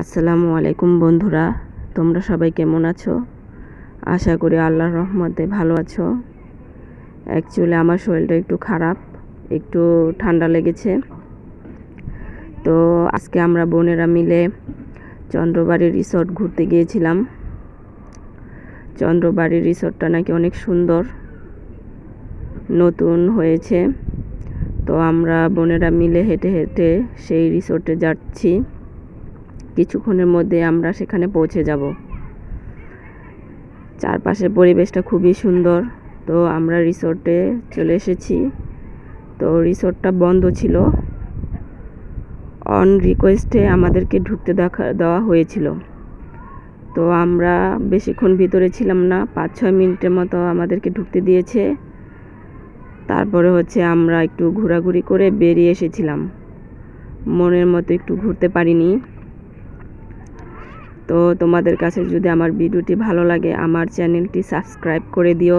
আসসালামু আলাইকুম বন্ধুরা, তোমরা সবাই কেমন আছো? আশা করি আল্লাহর রহমতে ভালো আছো। অ্যাকচুয়ালি আমার শরীরটা একটু খারাপ, একটু ঠান্ডা লেগেছে। তো আজকে আমরা বোনেরা মিলে চন্দ্রবাড়ি রিসোর্ট ঘুরতে গিয়েছিলাম। চন্দ্রবাড়ি রিসর্টটা নাকি অনেক সুন্দর, নতুন হয়েছে। তো আমরা বোনেরা মিলে হেঁটে হেঁটে সেই রিসোর্টে যাচ্ছি। কিছুক্ষণের মধ্যে আমরা সেখানে পৌঁছে যাব। চারপাশের পরিবেশটা খুবই সুন্দর। তো আমরা রিসোর্টে চলে এসেছি। তো রিসোর্টটা বন্ধ ছিল। অন রিকোয়েস্টে আমাদেরকে ঢুকতে দেখা, দেওয়া হয়েছিল। তো আমরা বেশিক্ষণ ভিতরে ছিলাম না। পাঁচ ছয় মিনিটের মতো আমাদেরকে ঢুকতে দিয়েছে। তারপরে হচ্ছে আমরা একটু ঘোরাঘুরি করে বেরিয়ে এসেছিলাম। মনের মতো একটু ঘুরতে পারিনি। তো তোমাদের কাছে যদি আমার ভিডিওটি ভালো লাগে আমার চ্যানেলটি সাবস্ক্রাইব করে দিও।